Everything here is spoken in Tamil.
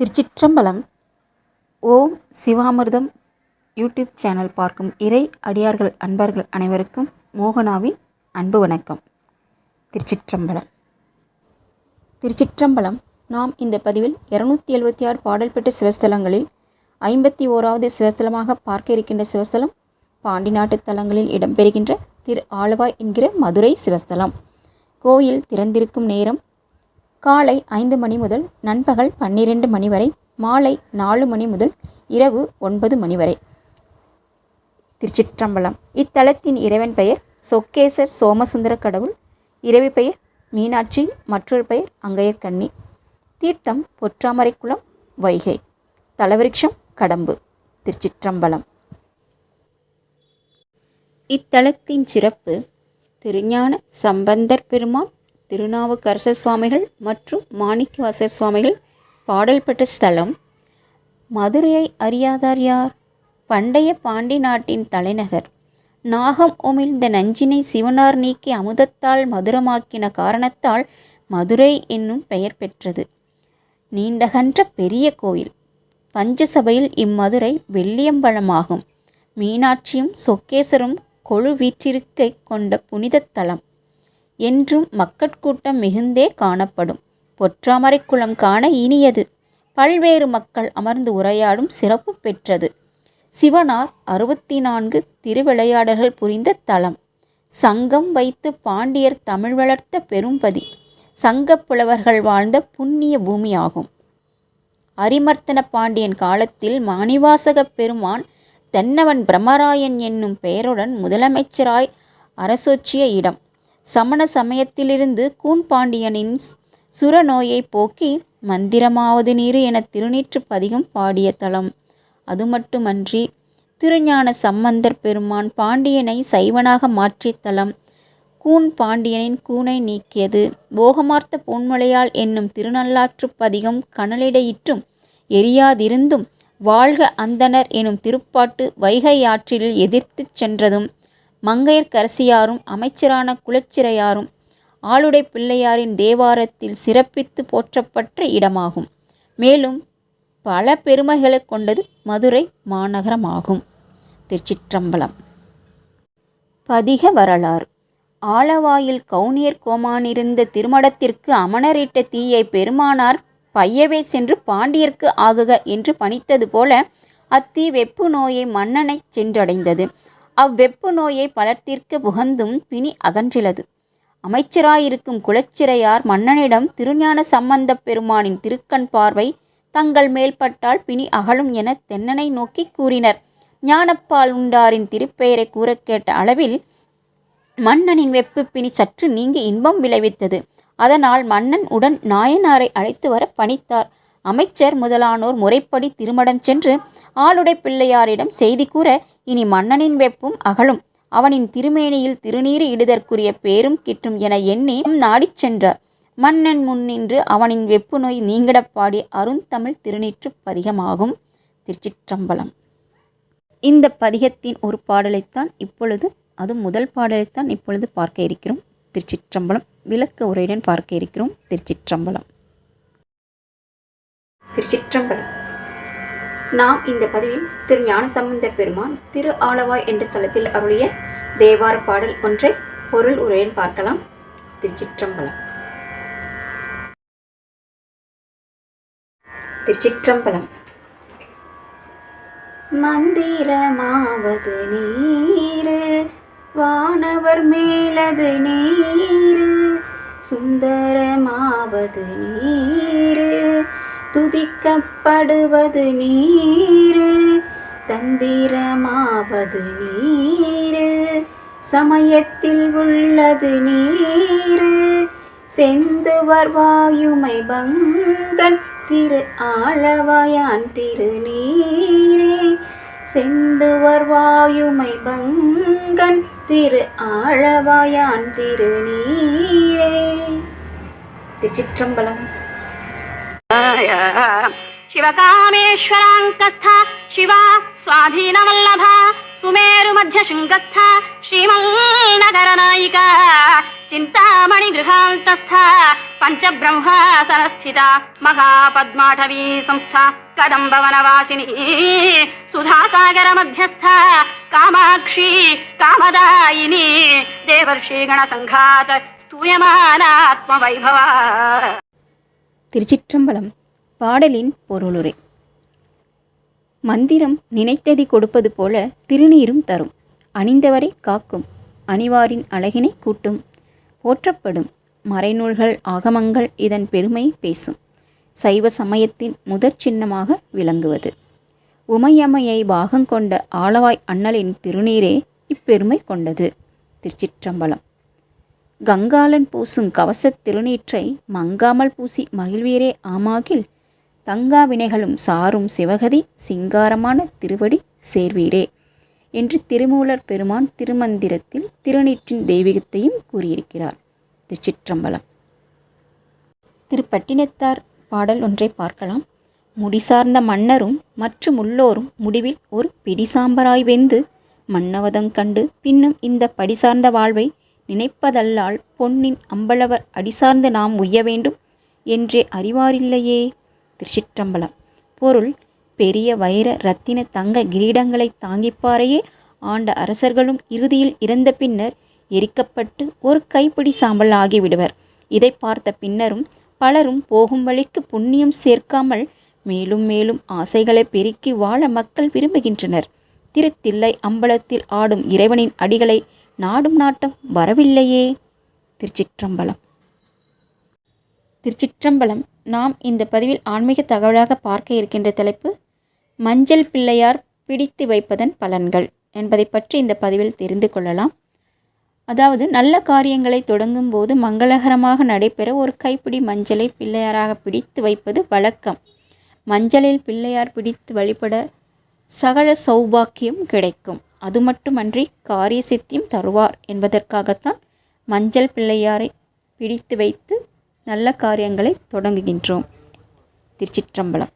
திருச்சிற்றம்பலம். ஓம் சிவாமிர்தம் யூடியூப் சேனல் பார்க்கும் இறை அடியார்கள் அன்பர்கள் அனைவருக்கும் மோகனாவின் அன்பு வணக்கம். திருச்சிற்றம்பலம். திருச்சிற்றம்பலம் நாம் இந்த பதிவில் இரநூத்தி எழுபத்தி ஆறு பாடல் பெற்ற சிவஸ்தலங்களில் ஐம்பத்தி ஓராவது சிவஸ்தலமாக பார்க்க இருக்கின்ற சிவஸ்தலம் பாண்டி நாட்டு தலங்களில் இடம்பெறுகின்ற திரு ஆலவாய் என்கிற மதுரை சிவஸ்தலம். கோயில் திறந்திருக்கும் நேரம் காலை ஐந்து மணி முதல் நண்பகல் பன்னிரண்டு மணி வரை மாலை நாலு மணி முதல் இரவு ஒன்பது மணி வரை. திருச்சிற்றம்பலம். இத்தலத்தின் இறைவன் பெயர் சொக்கேசர் சோமசுந்தர கடவுள். இறைவி பெயர் மீனாட்சி. மற்றொரு பெயர் அங்கையர்கன்னி தீர்த்தம் பொற்றாமரைக்குளம் வைகை. தலவிருட்சம் கடம்பு. திருச்சிற்றம்பலம். இத்தலத்தின் சிறப்பு திருஞான சம்பந்தர் பெருமான் திருநாவுக்கரசர் சுவாமிகள் மற்றும் மாணிக்கவாசர் சுவாமிகள் பாடல் பெற்ற ஸ்தலம் மதுரையை அறியாதார் யார்? பண்டைய பாண்டி நாட்டின் தலைநகர். நாகம் உமிழ்ந்த நஞ்சினை சிவனார் நீக்கி அமுதத்தால் மதுரமாக்கின காரணத்தால் மதுரை என்னும் பெயர் பெற்றது. நீண்டகன்ற பெரிய கோயில். பஞ்சசபையில் இம்மதுரை வெள்ளியம்பலமாகும். மீனாட்சியும் சொக்கேசரும் கொழு வீற்றிருக்கை கொண்ட புனிதத்தலம் என்றும் மக்கட்கூட்டம் மிகுந்தே காணப்படும். பொற்றாமரை குளம் காண இனியது. பல்வேறு மக்கள் அமர்ந்து உரையாடும் சிறப்பு பெற்றது. சிவனார் அறுபத்தி நான்கு திருவிளையாடல்கள் புரிந்த தலம். சங்கம் வைத்து பாண்டியர் தமிழ் வளர்த்த பெரும்பதி. சங்கப் புலவர்கள் வாழ்ந்த புண்ணிய பூமியாகும். அரிமர்த்தன பாண்டியன் காலத்தில் மாணிவாசகப் பெருமான் தென்னவன் பிரம்மராயன் என்னும் பெயருடன் முதலமைச்சராய் அரசொற்றிய இடம். சமண சமயத்திலிருந்து கூன்பாண்டியனின் சுரநோயை போக்கி மந்திரமாவது நீரு என திருநீற்று பதிகம் பாடிய தலம். அது மட்டுமன்றி திருஞான சம்பந்தர் பெருமான் பாண்டியனை சைவனாக மாற்றிய தலம். கூன் பாண்டியனின் கூனை நீக்கியது போகமார்த்த பொன்மலையாள் என்னும் திருநள்ளாற்று பதிகம் கனலிடையிற்றும் எரியாதிருந்தும் வாழ்க அந்தனர் எனும் திருப்பாட்டு வைகை ஆற்றில் எதிர்த்துச் சென்றதும் மங்கையர்க்கரசியாரும் அமைச்சரான குலச்சிறையாரும் ஆளுடை பிள்ளையாரின் தேவாரத்தில் சிறப்பித்து போற்றப்பட்ட இடமாகும். மேலும் பல பெருமைகளை கொண்டது மதுரை மாநகரமாகும். திருச்சிற்றம்பலம். பதிக வரலாறு. ஆலவாயில் கவுனியர் கோமானிருந்த திருமடத்திற்கு அமணரிட்ட தீயை பெருமானார் பையவே சென்று பாண்டியர்க்கு ஆகுக என்று பணித்தது போல அத்தீ வெப்பு நோயை மன்னனை சென்றடைந்தது. அவ்வெப்பு நோயை பலர்த்திற்க புகந்தும் பிணி அகன்றிலது. அமைச்சராயிருக்கும் குலச்சிறையார் மன்னனிடம் திருஞான சம்பந்தப் பெருமானின் திருக்கண் பார்வை தங்கள் மேல்பட்டால் பிணி அகலும் என தென்னனை நோக்கி கூறினர். ஞானப்பால் உண்டாரின் திருப்பெயரை கூறக் கேட்ட அளவில் மன்னனின் வெப்பு பிணி சற்று நீங்கி இன்பம் விளைவித்தது. அதனால் மன்னன் உடன் நாயனாரை அழைத்து வர பணித்தார். அமைச்சர் முதலானோர் முறைப்படி திருமடம் சென்று ஆளுடை பிள்ளையாரிடம் செய்தி கூற இனி மன்னனின் வெப்பும் அகலும். அவனின் திருமேனியில் திருநீறு இடுதற்குரிய பேரும் கிட்டும் என எண்ணி நாடிச் சென்றார். மன்னன் முன்னின்று அவனின் வெப்பு நோய் நீங்கிடப்பாடி அருந்தமிழ் திருநீற்று பதிகமாகும். திருச்சிற்றம்பலம். இந்த பதிகத்தின் ஒரு பாடலைத்தான் இப்பொழுது அது முதல் பாடலைத்தான் இப்பொழுது பார்க்க இருக்கிறோம். திருச்சிற்றம்பலம். விளக்க உரையுடன் பார்க்க இருக்கிறோம். திருச்சிற்றம்பலம். திருச்சிற்றம்பலம். நாம் இந்த பதிவில் திரு ஞானசம்பந்தர் பெருமான் திரு ஆலவாய் என்ற ஸ்தலத்தில் அருளிய தேவார பாடல் ஒன்றை பொருள் உரையில் பார்க்கலாம். திருச்சிற்றம்பலம். திருச்சிற்றம்பலம். மந்திரமாவது நீரு வானவர் மேலது நீரு சுந்தரமாவது நீரு துதிக்கப்படுவது நீரு தந்திரமாவது நீரு. சமயத்தில் உள்ளது நீரு செந்துவர் வாயுமை பங்கன் திரு ஆழவாயான் திருநீரே. செந்துவர் வாயுமை பங்கன் திரு ஆழவாயான் திருநீரே. திருச்சிற்றம்பலம். शिवकामेश्वराङ्कस्था शिवा स्वाधीनवल्लभा सुमेरुमध्यशृङ्गस्था श्रीमन्नगरनायिका चिन्तामणिगृहान्तस्था पञ्चब्रह्मासनस्थिता महापद्माठवी संस्था कदम्बवनवासिनी सुधासागरमध्यस्था कामाक्षी कामदायिनी देवर्षिगणसङ्घात स्तूयमानात्मवैभवा திருச்சிற்றம்பலம். பாடலின் பொருளுரை. மந்திரம் நினைத்ததை கொடுப்பது போல திருநீரும் தரும். அணிந்தவரை காக்கும். அணிவாரின் அழகினை கூட்டும். போற்றப்படும். மறைநூல்கள் ஆகமங்கள் இதன் பெருமை பேசும். சைவ சமயத்தின் முதற் சின்னமாக விளங்குவது. உமையம்மையை பாகங்கொண்ட ஆளவாய் அண்ணலின் திருநீரே இப்பெருமை கொண்டது. திருச்சிற்றம்பலம். கங்காளன் பூசும் கவசத் திருநீற்றை மங்காமல் பூசி மகிழ்வீரே ஆமாகில். தங்கா வினைகளும் சாரும் சிவகதி சிங்காரமான திருவடி சேர்வீரே என்று திருமூலர் பெருமான் திருமந்திரத்தில் திருநீற்றின் தெய்வீகத்தையும் கூறியிருக்கிறார். திருச்சிற்றம்பலம். திருப்பட்டினத்தார் பாடல் ஒன்றை பார்க்கலாம். முடிசார்ந்த மன்னரும் மற்றும் உள்ளோரும் முடிவில் ஒரு பிடிசாம்பராய் வெந்து மன்னவதம் கண்டு பின்னும் இந்த படிசார்ந்த வாழ்வை நினைப்பதல்லால் பொன்னின் அம்பலவர் அடிசார்ந்து நாம் உய்ய வேண்டும் என்றே அறிவாரில்லையே. திருச்சிற்றம்பலம். பொருள் பெரிய வைர ரத்தின தங்க கிரீடங்களை தாங்கிப்பாரையே ஆண்ட அரசர்களும் இறுதியில் இறந்த பின்னர் எரிக்கப்பட்டு ஒரு கைப்பிடி சாம்பல் ஆகிவிடுவர் இதை பார்த்த பின்னரும் பலரும் போகும் வழிக்கு புண்ணியம் சேர்க்காமல் மேலும் மேலும் ஆசைகளை பெருக்கி வாழ மக்கள் விரும்புகின்றனர். திருத்தில்லை அம்பலத்தில் ஆடும் இறைவனின் அடிகளை நாடும் நாட்டம் வரவில்லையே. திருச்சிற்றம்பலம். திருச்சிற்றம்பலம். நாம் இந்த பதிவில் ஆன்மீக தகவலாக பார்க்க இருக்கின்ற தலைப்பு மஞ்சள் பிள்ளையார் பிடித்து வைப்பதன் பலன்கள் என்பதை பற்றி இந்த பதிவில் தெரிந்து கொள்ளலாம். அதாவது நல்ல காரியங்களை தொடங்கும் போது மங்களகரமாக நடைபெற ஒரு கைப்பிடி மஞ்சளை பிள்ளையாராக பிடித்து வைப்பது வழக்கம். மஞ்சளில் பிள்ளையார் பிடித்து வழிபட சகல சௌபாக்கியம் கிடைக்கும். அது மட்டுமன்றி காரிய சித்தியும் தருவார் என்பதற்காகத்தான் மஞ்சள் பிள்ளையாரை பிடித்து வைத்து நல்ல காரியங்களை தொடங்குகின்றோம். திருச்சிற்றம்பலம்.